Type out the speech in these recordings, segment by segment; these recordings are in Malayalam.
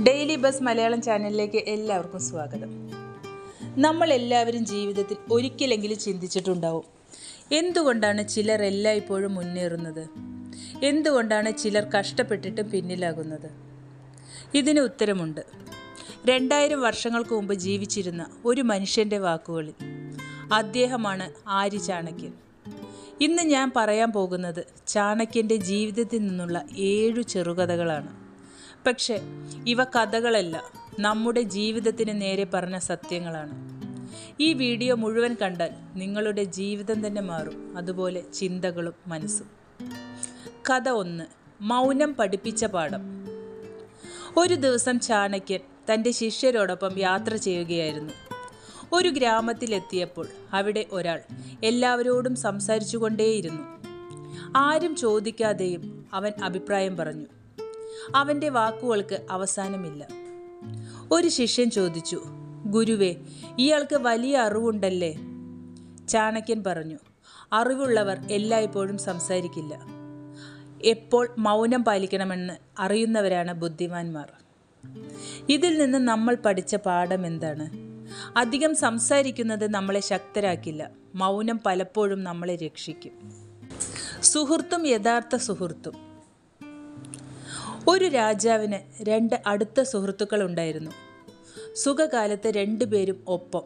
ഡെയിലി ബസ് മലയാളം ചാനലിലേക്ക് എല്ലാവർക്കും സ്വാഗതം. നമ്മൾ എല്ലാവരും ജീവിതത്തിൽ ഒരിക്കലെങ്കിലും ചിന്തിച്ചിട്ടുണ്ടാവും. എന്തുകൊണ്ടാണ് ചിലർ എല്ലായ്പ്പോഴും മുന്നേറുന്നത്? എന്തുകൊണ്ടാണ് ചിലർ കഷ്ടപ്പെട്ടിട്ടും പിന്നിലാകുന്നത്? ഇതിന് ഉത്തരമുണ്ട്. രണ്ടായിരം വർഷങ്ങൾക്ക് മുമ്പ് ജീവിച്ചിരുന്ന ഒരു മനുഷ്യന്റെ വാക്കുകളിൽ അദ്ദേഹമാണ് ആര്യ ചാണക്യൻ. ഇന്ന് ഞാൻ പറയാൻ പോകുന്നത് ചാണക്യന്റെ ജീവിതത്തിൽ നിന്നുള്ള ഏഴു ചെറുകഥകളാണ്. പക്ഷേ ഇവ കഥകളല്ല. നമ്മുടെ ജീവിതത്തിന് നേരെ പറഞ്ഞ സത്യങ്ങളാണ്. ഈ വീഡിയോ മുഴുവൻ കണ്ടാൽ നിങ്ങളുടെ ജീവിതം തന്നെ മാറും. അതുപോലെ ചിന്തകളും മനസ്സും. കഥ ഒന്ന്. മൗനം പഠിപ്പിച്ച പാഠം. ഒരു ദിവസം ചാണക്യൻ തന്റെ ശിഷ്യരോടൊപ്പം യാത്ര ചെയ്യുകയായിരുന്നു. ഒരു ഗ്രാമത്തിലെത്തിയപ്പോൾ അവിടെ ഒരാൾ എല്ലാവരോടും സംസാരിച്ചു കൊണ്ടേയിരുന്നു ആരും ചോദിക്കാതെയും അവൻ അഭിപ്രായം പറഞ്ഞു. അവന്റെ വാക്കുകൾക്ക് അവസാനമില്ല. ഒരു ശിഷ്യൻ ചോദിച്ചു ഗുരുവേ ഇയാൾക്ക് വലിയ അറിവുണ്ടല്ലേ? ചാണക്യൻ പറഞ്ഞു അറിവുള്ളവർ എല്ലായ്പ്പോഴും സംസാരിക്കില്ല. എപ്പോൾ മൗനം പാലിക്കണമെന്ന് അറിയുന്നവരാണ് ബുദ്ധിമാന്മാർ. ഇതിൽ നിന്ന് നമ്മൾ പഠിച്ച പാഠം എന്താണ്? അധികം സംസാരിക്കുന്നത് നമ്മളെ ശക്തരാക്കില്ല. മൗനം പലപ്പോഴും നമ്മളെ രക്ഷിക്കും. സുഹൃത്തും യഥാർത്ഥ സുഹൃത്തും. ഒരു രാജാവിന് രണ്ട് അടുത്ത സുഹൃത്തുക്കൾ ഉണ്ടായിരുന്നു സുഖകാലത്ത് രണ്ടുപേരും ഒപ്പം.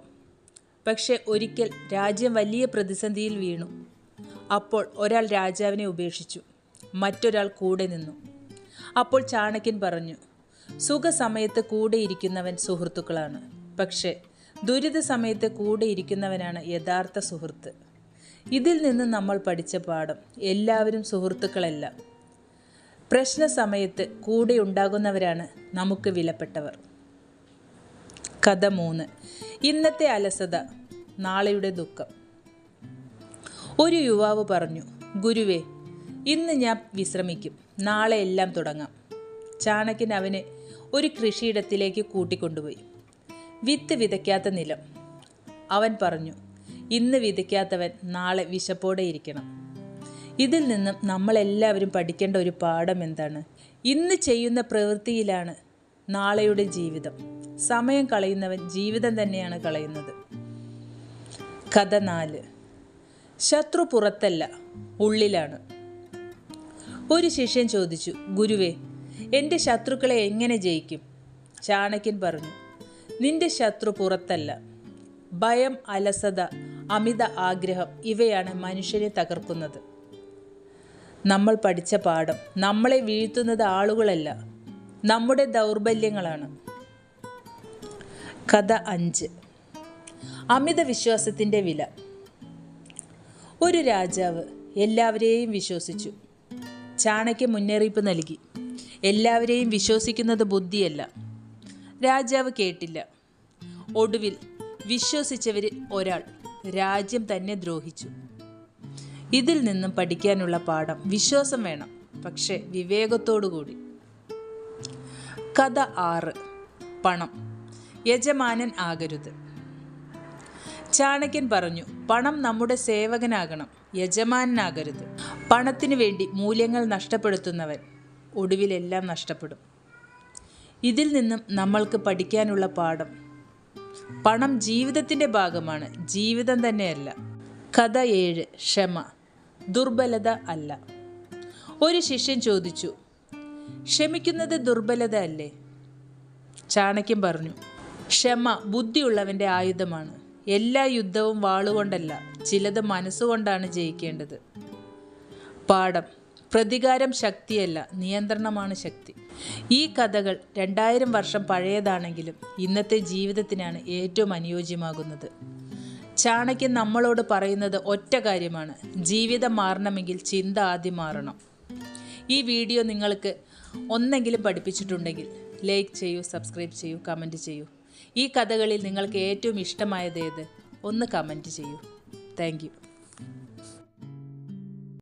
പക്ഷെ ഒരിക്കൽ രാജ്യം വലിയ പ്രതിസന്ധിയിൽ വീണു. അപ്പോൾ ഒരാൾ രാജാവിനെ ഉപേക്ഷിച്ചു. മറ്റൊരാൾ കൂടെ നിന്നു. അപ്പോൾ ചാണക്യൻ പറഞ്ഞു സുഖസമയത്ത് കൂടെ ഇരിക്കുന്നവൻ സുഹൃത്തുക്കളാണ്. പക്ഷേ ദുരിത സമയത്ത് കൂടെ ഇരിക്കുന്നവനാണ് യഥാർത്ഥ സുഹൃത്ത്. ഇതിൽ നിന്ന് നമ്മൾ പഠിച്ച പാഠം എല്ലാവരും സുഹൃത്തുക്കളല്ല. പ്രശ്ന സമയത്ത് കൂടെ ഉണ്ടാകുന്നവരാണ് നമുക്ക് വിലപ്പെട്ടവർ. കഥ മൂന്ന്. ഇന്നത്തെ അലസത നാളെയുടെ ദുഃഖം. ഒരു യുവാവ് പറഞ്ഞു ഗുരുവേ ഇന്ന് ഞാൻ വിശ്രമിക്കും. നാളെ എല്ലാം തുടങ്ങാം. ചാണക്യൻ അവനെ ഒരു കൃഷിയിടത്തിലേക്ക് കൂട്ടിക്കൊണ്ടുപോയി. വിത്ത് വിതയ്ക്കാത്ത നിലം. അവൻ പറഞ്ഞു ഇന്ന് വിതയ്ക്കാത്തവൻ നാളെ വിശപ്പോടെ ഇരിക്കണം. ഇതിൽ നിന്നും നമ്മളെല്ലാവരും പഠിക്കേണ്ട ഒരു പാഠം എന്താണ്? ഇന്ന് ചെയ്യുന്ന പ്രവൃത്തിയിലാണ് നാളെയുടെ ജീവിതം. സമയം കളയുന്നവൻ ജീവിതം തന്നെയാണ് കളയുന്നത്. കഥ നാല്. ശത്രു പുറത്തല്ല ഉള്ളിലാണ്. ഒരു ശിഷ്യൻ ചോദിച്ചു ഗുരുവേ എന്റെ ശത്രുക്കളെ എങ്ങനെ ജയിക്കും? ചാണക്യൻ പറഞ്ഞു നിന്റെ ശത്രു പുറത്തല്ല. ഭയം അലസത അമിത ആഗ്രഹം ഇവയാണ് മനുഷ്യനെ തകർക്കുന്നത്. നമ്മൾ പഠിച്ച പാഠം. നമ്മളെ വീഴ്ത്തുന്നത് ആളുകളല്ല. നമ്മുടെ ദൗർബല്യങ്ങളാണ്. കഥ അഞ്ച്. അമിത വിശ്വാസത്തിന്റെ വില. ഒരു രാജാവ് എല്ലാവരെയും വിശ്വസിച്ചു. ചാണക്യ മുന്നറിയിപ്പ് നൽകി. എല്ലാവരെയും വിശ്വസിക്കുന്നത് ബുദ്ധിയല്ല. രാജാവ് കേട്ടില്ല. ഒടുവിൽ വിശ്വസിച്ചവരിൽ ഒരാൾ രാജ്യം തന്നെ ദ്രോഹിച്ചു. ഇതിൽ നിന്നും പഠിക്കാനുള്ള പാഠം വിശ്വാസം വേണം. പക്ഷേ വിവേകത്തോടുകൂടി. കഥ ആറ്. പണം. യജമാനൻ ആകരുത്. ചാണകൻ പറഞ്ഞു പണം നമ്മുടെ സേവകനാകണം. യജമാനാകരുത് പണത്തിനു വേണ്ടി മൂല്യങ്ങൾ നഷ്ടപ്പെടുത്തുന്നവൻ ഒടുവിലെല്ലാം നഷ്ടപ്പെടും. ഇതിൽ നിന്നും നമ്മൾക്ക് പഠിക്കാനുള്ള പാഠം. പണം ജീവിതത്തിന്റെ ഭാഗമാണ്. ജീവിതം തന്നെയല്ല. കഥ ഏഴ്. ക്ഷമ. ദുർബലത അല്ല. ഒരു ശിഷ്യൻ ചോദിച്ചു ക്ഷമിക്കുന്നത് ദുർബലത അല്ലേ? ചാണക്യൻ പറഞ്ഞു ക്ഷമ ബുദ്ധിയുള്ളവന്റെ ആയുധമാണ്. എല്ലാ യുദ്ധവും വാളുകൊണ്ടല്ല ചിലത് മനസ്സുകൊണ്ടാണ് ജയിക്കേണ്ടത്. പാഠം പ്രതികാരം ശക്തിയല്ല നിയന്ത്രണമാണ് ശക്തി. ഈ കഥകൾ രണ്ടായിരം വർഷം പഴയതാണെങ്കിലും ഇന്നത്തെ ജീവിതത്തിനാണ് ഏറ്റവും അനുയോജ്യമാകുന്നത്. ചാണക്യൻ നമ്മളോട് പറയുന്നത് ഒറ്റ കാര്യമാണ്. ജീവിതം മാറണമെങ്കിൽ ചിന്ത ആദ്യം മാറണം. ഈ വീഡിയോ നിങ്ങൾക്ക് ഒന്നെങ്കിലും പഠിപ്പിച്ചിട്ടുണ്ടെങ്കിൽ ലൈക്ക് ചെയ്യൂ സബ്സ്ക്രൈബ് ചെയ്യൂ കമന്റ് ചെയ്യൂ. ഈ കഥകളിൽ നിങ്ങൾക്ക് ഏറ്റവും ഇഷ്ടമായത് ഏത്? ഒന്ന് കമന്റ് ചെയ്യൂ. താങ്ക്